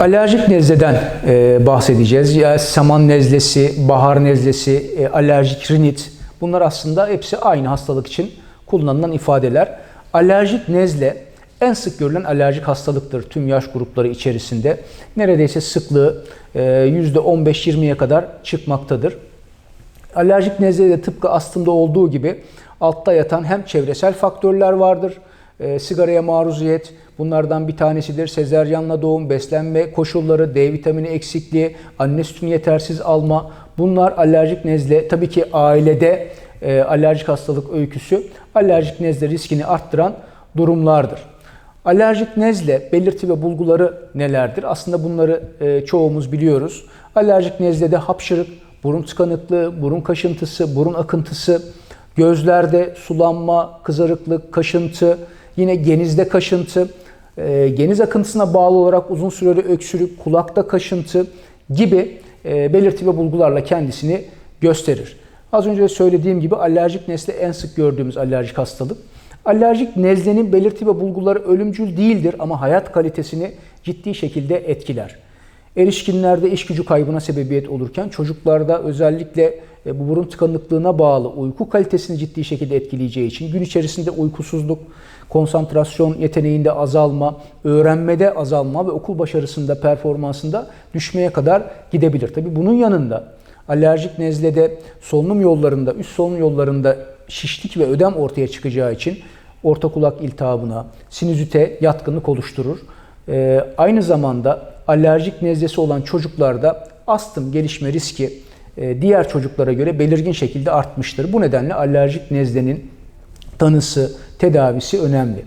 Alerjik nezleden e, bahsedeceğiz. Ya saman nezlesi, bahar nezlesi, e, alerjik rinit bunlar aslında hepsi aynı hastalık için kullanılan ifadeler. Alerjik nezle en sık görülen alerjik hastalıktır tüm yaş grupları içerisinde. Neredeyse sıklığı e, %15-20'ye kadar çıkmaktadır. Alerjik nezlede de tıpkı astımda olduğu gibi altta yatan hem çevresel faktörler vardır. E, sigaraya maruziyet bunlardan bir tanesidir. Sezeryanla doğum, beslenme koşulları, D vitamini eksikliği, anne sütünü yetersiz alma. Bunlar alerjik nezle. Tabii ki ailede e, alerjik hastalık öyküsü alerjik nezle riskini arttıran durumlardır. Alerjik nezle belirti ve bulguları nelerdir? Aslında bunları e, çoğumuz biliyoruz. Alerjik nezlede hapşırık, burun tıkanıklığı, burun kaşıntısı, burun akıntısı, gözlerde sulanma, kızarıklık, kaşıntı, yine genizde kaşıntı, e, geniz akıntısına bağlı olarak uzun süreli öksürük, kulakta kaşıntı gibi e, belirti ve bulgularla kendisini gösterir. Az önce söylediğim gibi alerjik nezle en sık gördüğümüz alerjik hastalık. Alerjik nezlenin belirti ve bulguları ölümcül değildir ama hayat kalitesini ciddi şekilde etkiler. Erişkinlerde iş gücü kaybına sebebiyet olurken çocuklarda özellikle bu burun tıkanıklığına bağlı uyku kalitesini ciddi şekilde etkileyeceği için gün içerisinde uykusuzluk, konsantrasyon yeteneğinde azalma, öğrenmede azalma ve okul başarısında, performansında düşmeye kadar gidebilir. Tabii bunun yanında alerjik nezlede solunum yollarında, üst solunum yollarında şişlik ve ödem ortaya çıkacağı için orta kulak iltihabına, sinüzite yatkınlık oluşturur. Ee, aynı zamanda alerjik nezlesi olan çocuklarda astım gelişme riski diğer çocuklara göre belirgin şekilde artmıştır. Bu nedenle alerjik nezlenin tanısı, tedavisi önemli.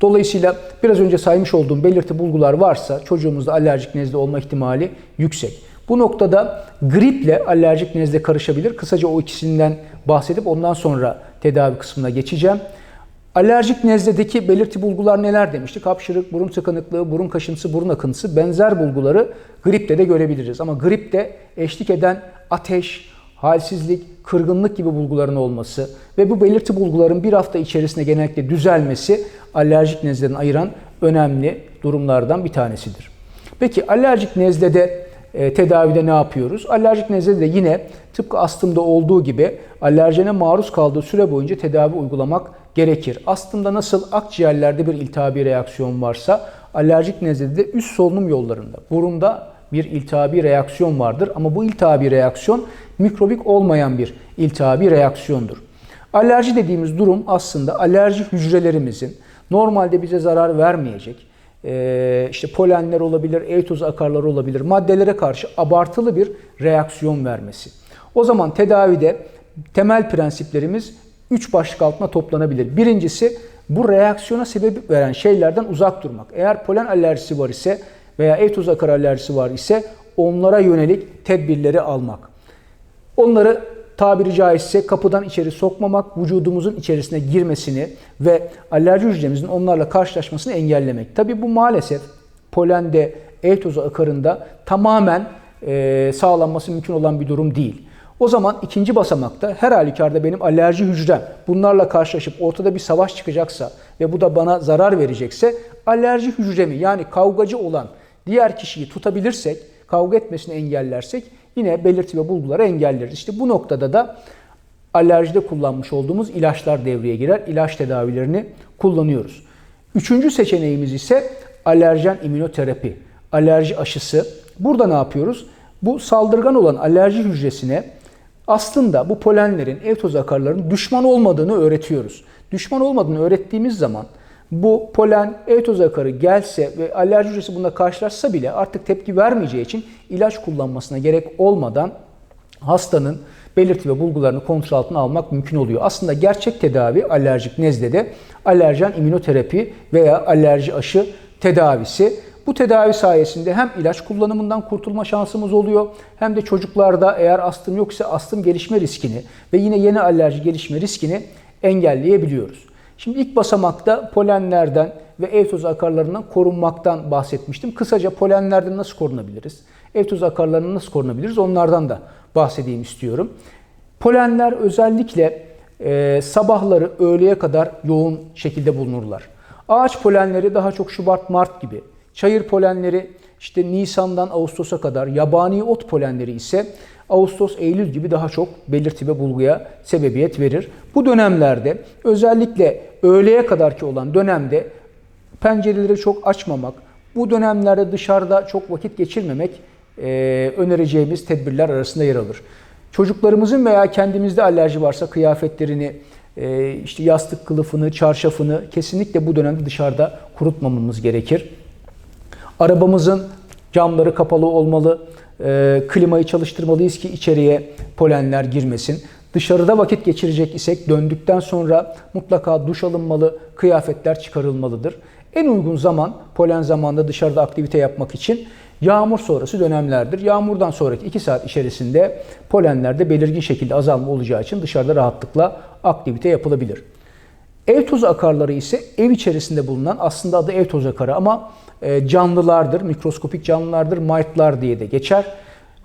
Dolayısıyla biraz önce saymış olduğum belirti bulgular varsa çocuğumuzda alerjik nezle olma ihtimali yüksek. Bu noktada griple alerjik nezle karışabilir. Kısaca o ikisinden bahsedip ondan sonra tedavi kısmına geçeceğim. Alerjik nezledeki belirti bulgular neler demiştik? Hapşırık, burun tıkanıklığı, burun kaşıntısı, burun akıntısı benzer bulguları gripte de görebiliriz. Ama gripte eşlik eden ateş, halsizlik, kırgınlık gibi bulguların olması ve bu belirti bulguların bir hafta içerisinde genellikle düzelmesi alerjik nezleden ayıran önemli durumlardan bir tanesidir. Peki alerjik nezlede e, tedavide ne yapıyoruz? Alerjik nezlede de yine tıpkı astımda olduğu gibi alerjene maruz kaldığı süre boyunca tedavi uygulamak gerekir. Astımda nasıl akciğerlerde bir iltihabi reaksiyon varsa alerjik nezlede de üst solunum yollarında, burunda bir iltihabi reaksiyon vardır ama bu iltihabi reaksiyon mikrobik olmayan bir iltihabi reaksiyondur. Alerji dediğimiz durum aslında alerji hücrelerimizin normalde bize zarar vermeyecek, işte polenler olabilir, eitoz akarları olabilir, maddelere karşı abartılı bir reaksiyon vermesi. O zaman tedavide temel prensiplerimiz 3 başlık altına toplanabilir. Birincisi bu reaksiyona sebep veren şeylerden uzak durmak. Eğer polen alerjisi var ise veya eitoz akar alerjisi var ise onlara yönelik tedbirleri almak. Onları tabiri caizse kapıdan içeri sokmamak, vücudumuzun içerisine girmesini ve alerji hücremizin onlarla karşılaşmasını engellemek. Tabi bu maalesef polende, el tozu akarında tamamen e, sağlanması mümkün olan bir durum değil. O zaman ikinci basamakta her halükarda benim alerji hücrem bunlarla karşılaşıp ortada bir savaş çıkacaksa ve bu da bana zarar verecekse alerji hücremi yani kavgacı olan diğer kişiyi tutabilirsek, kavga etmesini engellersek yine belirti ve bulguları engelleriz. İşte bu noktada da alerjide kullanmış olduğumuz ilaçlar devreye girer. İlaç tedavilerini kullanıyoruz. Üçüncü seçeneğimiz ise alerjen immünoterapi, alerji aşısı. Burada ne yapıyoruz? Bu saldırgan olan alerji hücresine aslında bu polenlerin, evtoz akarların düşman olmadığını öğretiyoruz. Düşman olmadığını öğrettiğimiz zaman bu polen, evtoz akarı gelse ve alerji hücresi bununla karşılaşsa bile artık tepki vermeyeceği için ilaç kullanmasına gerek olmadan hastanın belirti ve bulgularını kontrol altına almak mümkün oluyor. Aslında gerçek tedavi alerjik nezlede alerjen immünoterapi veya alerji aşı tedavisi. Bu tedavi sayesinde hem ilaç kullanımından kurtulma şansımız oluyor hem de çocuklarda eğer astım yoksa astım gelişme riskini ve yine yeni alerji gelişme riskini engelleyebiliyoruz. Şimdi ilk basamakta polenlerden ve ev tozu akarlarından korunmaktan bahsetmiştim. Kısaca polenlerden nasıl korunabiliriz? Ev tozu akarlarından nasıl korunabiliriz? Onlardan da bahsedeyim istiyorum. Polenler özellikle e, sabahları öğleye kadar yoğun şekilde bulunurlar. Ağaç polenleri daha çok Şubat-Mart gibi, çayır polenleri işte Nisan'dan Ağustos'a kadar, yabani ot polenleri ise Ağustos, Eylül gibi daha çok belirti ve bulguya sebebiyet verir. Bu dönemlerde özellikle öğleye kadarki olan dönemde pencereleri çok açmamak, bu dönemlerde dışarıda çok vakit geçirmemek e, önereceğimiz tedbirler arasında yer alır. Çocuklarımızın veya kendimizde alerji varsa kıyafetlerini, e, işte yastık kılıfını, çarşafını kesinlikle bu dönemde dışarıda kurutmamamız gerekir. Arabamızın camları kapalı olmalı, e, klimayı çalıştırmalıyız ki içeriye polenler girmesin. Dışarıda vakit geçirecek isek döndükten sonra mutlaka duş alınmalı, kıyafetler çıkarılmalıdır. En uygun zaman polen zamanında dışarıda aktivite yapmak için yağmur sonrası dönemlerdir. Yağmurdan sonraki 2 saat içerisinde polenlerde belirgin şekilde azalma olacağı için dışarıda rahatlıkla aktivite yapılabilir. Ev tozu akarları ise ev içerisinde bulunan aslında adı ev tozu akarı ama e, canlılardır, mikroskopik canlılardır, mite'lar diye de geçer.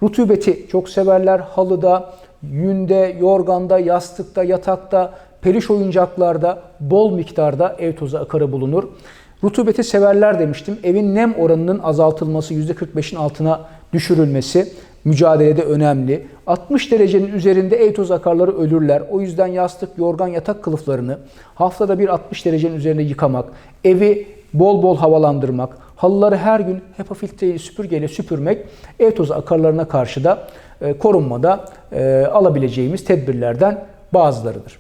Rutubeti çok severler. Halıda, yünde, yorganda, yastıkta, yatakta, periş oyuncaklarda bol miktarda ev tozu akarı bulunur. Rutubeti severler demiştim. Evin nem oranının azaltılması, %45'in altına düşürülmesi mücadelede önemli. 60 derecenin üzerinde ev toz akarları ölürler. O yüzden yastık, yorgan, yatak kılıflarını haftada bir 60 derecenin üzerinde yıkamak, evi bol bol havalandırmak, halıları her gün HEPA filtreyi süpürgeyle süpürmek ev tozu akarlarına karşı da e, korunmada e, alabileceğimiz tedbirlerden bazılarıdır.